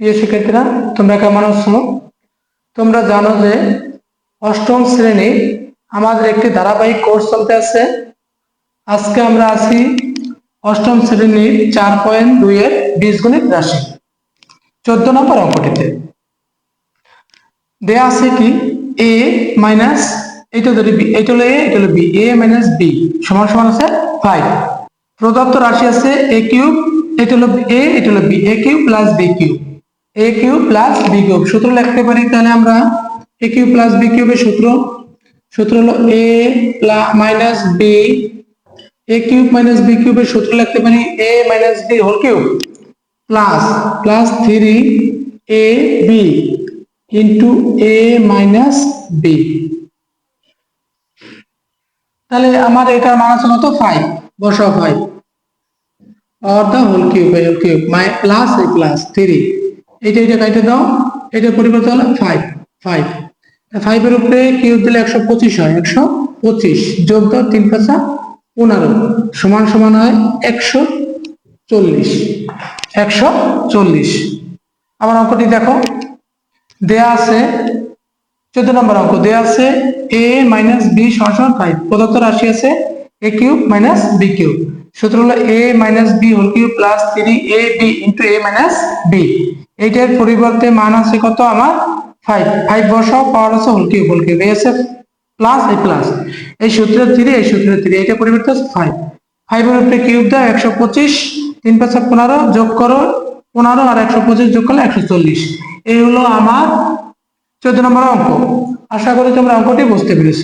প্রিয় শিক্ষার্থীরা, তোমরা কেমন আছো তোমরা জানো যে অষ্টম শ্রেণি আমাদের একটি ধারাবাহিক কোর্স চলতে আছে। আজকে আমরা আছি অষ্টম শ্রেণির চার পয়েন্ট দুই এর বীজগণিত রাশি, চোদ্দ নম্বর অঙ্কটিতে। দেয়া আছে কি? এ মাইনাস এটা ধরি বি এটা হলো এ এটা হলো বি এ মাইনাস বি সমান সমান আছে ফাইভ প্রদত্ত রাশি আছে এ কিউব এটা হলো এ এটা হলো B A cube plus B cube A cube plus B সূত্র লিখতে পারি তাহলে আমরা এ কিউব প্লাস বি কিউবের সূত্র। সূত্র হলো A minus B A cube minus B কিউবের সূত্র লিখতে পারি A minus B whole cube plus plus three A B into A minus B তাহলে আমার এটার মান আছে কত? ফাইভ বসাও five or the whole cube whole cube my plus এই প্লাস থ্রি এটা এটা কাইটে দাও। এটার পরিবর্তে হলো ফাইভ ফাইভ ফাইভের উপরে কিউব দিলে একশো পঁচিশ হয়, একশো পঁচিশ। যোগ দাও তিন পাঁচা পনেরো। সমান সমান হয় একশো চল্লিশ। একশো চল্লিশ। আমার অঙ্কটি দেখো। দেয়া আছে, চোদ্দ নম্বর অঙ্ক। দেয়া আছে এ মাইনাস বি সমান ফাইভ প্রদত্ত রাশি আছে A cube minus B cube. সূত্র হলো A minus B whole cube plus three A B into A minus B এইটার পরিবর্তে মান আছে কত আমার ফাইভ ফাইভ বসাও পাওয়ার আছে whole cube whole cube A plus এই প্লাস সূত্রের থ্রি এই সূত্রের থ্রি এটা পরিবর্তে ফাইভ ফাইভের উপরে কিউব দাও, একশো পঁচিশ, তিন পাঁচা পনেরো, যোগ করো, পনেরো আর একশো পঁচিশ যোগ করলে একশো চল্লিশ। এই হলো আমার চোদ্দ নম্বর অঙ্ক। আশা করি তোমরা অঙ্কটি বুঝতে পেরেছ।